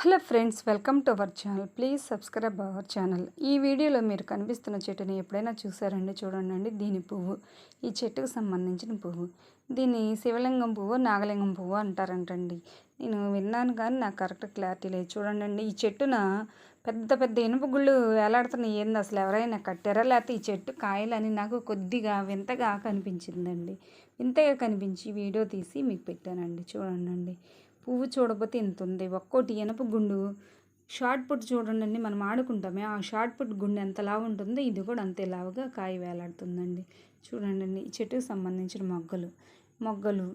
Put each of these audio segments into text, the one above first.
Hello friends welcome to our channel. Please subscribe our channel. ఈ వీడియోలో మీరు కనిపిస్తున్న చెట్టుని ఎప్పుడైనా చూసారండి? చూడండి దీని పువ్వు. ఈ చెట్టుకు సంబంధించిన పువ్వు. దీన్ని శివలింగం పువ్వు నాగలింగం పువ్వు అంటారంటండి. నేను విన్నాను కానీ నాకు కరెక్ట్ క్లారిటీ లేదు. చూడండి ఈ చెట్టున పెద్ద పెద్ద ఇనుప గుళ్ళు వేలాడుతున్నాయి. ఏంది అసలు ఎవరైనా కట్టారా? లేకపోతే ఈ చెట్టు కాయలని నాకు కొద్దిగా వింతగా కనిపించిందండి. వింతగా కనిపించి వీడియో తీసి మీకు పెట్టానండి. చూడండి పువ్వు చూడకపోతే ఇంత ఉంది. ఒక్కోటి ఎనప గుండు షార్ట్ పుట్ చూడండి మనం ఆడుకుంటామే ఆ షార్ట్ పుట్ గుండె ఎంత లావు ఉంటుందో ఇది కూడా అంతే లావుగా కాయ వేలాడుతుందండి. చూడండి ఈ చెట్టుకు సంబంధించిన మొగ్గలు మొగ్గలు.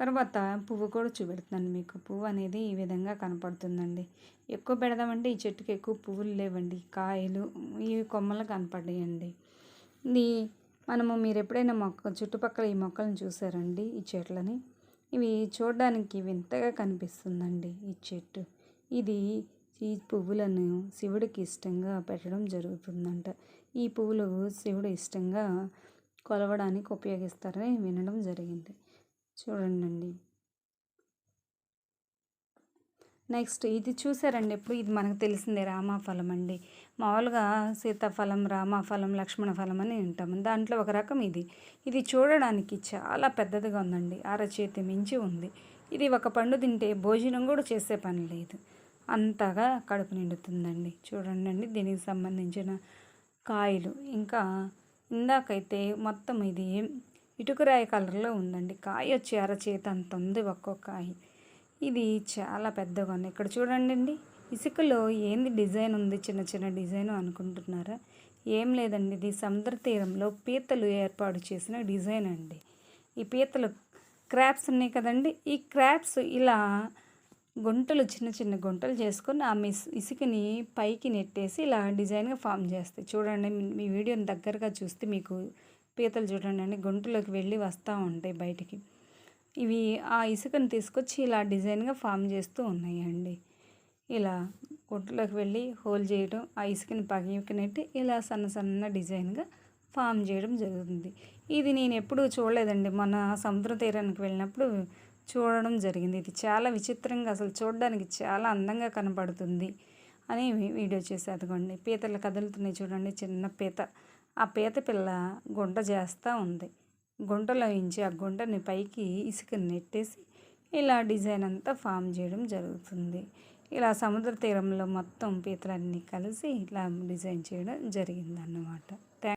తర్వాత పువ్వు కూడా చూపెడుతున్నాను మీకు. పువ్వు అనేది ఈ విధంగా కనపడుతుందండి. ఎక్కువ పెడదామంటే ఈ చెట్టుకి ఎక్కువ పువ్వులు లేవండి. కాయలు ఈ కొమ్మలు కనపడేయండి. ఇది మనము మీరు ఎప్పుడైనా మొక్క చుట్టుపక్కల ఈ మొక్కలను చూసారండి? ఈ చెట్లని? ఇవి చూడడానికి వింతగా కనిపిస్తుందండి ఈ చెట్టు. ఇది ఈ పువ్వులను శివుడికి ఇష్టంగా పెట్టడం జరుగుతుందంట. ఈ పువ్వులు శివుడు ఇష్టంగా కొలవడానికి ఉపయోగిస్తారని వినడం జరిగింది. చూడండి నెక్స్ట్ ఇది చూసారండి ఇప్పుడు ఇది మనకు తెలిసిందే రామాఫలం అండి. మామూలుగా సీతాఫలం రామాఫలం లక్ష్మణ ఫలం అని వింటాము దాంట్లో ఒక రకం ఇది. ఇది చూడడానికి చాలా పెద్దదిగా ఉందండి. అరచేతి మించి ఉంది. ఇది ఒక పండు తింటే భోజనం కూడా చేసే పని లేదు. అంతగా కడుపు నిండుతుందండి. చూడండి దీనికి సంబంధించిన కాయలు. ఇంకా ఇందాకైతే మొత్తం ఇది ఇటుకరాయి కలర్లో ఉందండి. కాయ వచ్చి అరచేతి అంత ఉంది ఒక్కొక్క కాయ. ఇది చాలా పెద్దగా ఉంది. ఇక్కడ చూడండి అండి ఇసుకలో ఏంది డిజైన్ ఉంది? చిన్న చిన్న డిజైన్ అనుకుంటున్నారా? ఏం లేదండి ఇది సముద్ర తీరంలో పీతలు ఏర్పాటు చేసిన డిజైన్ అండి. ఈ పీతలు క్రాప్స్ ఉన్నాయి కదండి ఈ క్రాప్స్ ఇలా గుంటలు చిన్న చిన్న గుంటలు చేసుకొని ఆ మిస్ ఇసుకని పైకి నెట్టేసి ఇలా డిజైన్గా ఫామ్ చేస్తాయి. చూడండి మీ వీడియోని దగ్గరగా చూస్తే మీకు పీతలు చూడండి అండి గుంటలోకి వెళ్ళి వస్తూ ఉంటాయి బయటికి. ఇవి ఆ ఇసుకను తీసుకొచ్చి ఇలా డిజైన్గా ఫామ్ చేస్తూ ఉన్నాయండి. ఇలా కొట్టులోకి వెళ్ళి హోల్ చేయడం ఆ ఇసుకని పగికి నెట్టి ఇలా సన్న సన్న డిజైన్గా ఫామ్ చేయడం జరుగుతుంది. ఇది నేను ఎప్పుడూ చూడలేదండి. మన సముద్ర తీరానికి వెళ్ళినప్పుడు చూడడం జరిగింది. ఇది చాలా విచిత్రంగా అసలు చూడడానికి చాలా అందంగా కనపడుతుంది అని వీడియో చేసి అదిగోండి పీతలు కదులుతున్నాయి చూడండి చిన్న పీత. ఆ పీత పిల్ల గుంట చేస్తూ ఉంది. గుంటలో ఇంచి ఆ గుంటని పైకి ఇసుక నెట్టేసి ఇలా డిజైన్ అంతా ఫామ్ చేయడం జరుగుతుంది. ఇలా సముద్ర తీరంలో మొత్తం పీతలన్నీ కలిసి ఇలా డిజైన్ చేయడం జరిగిందన్నమాట.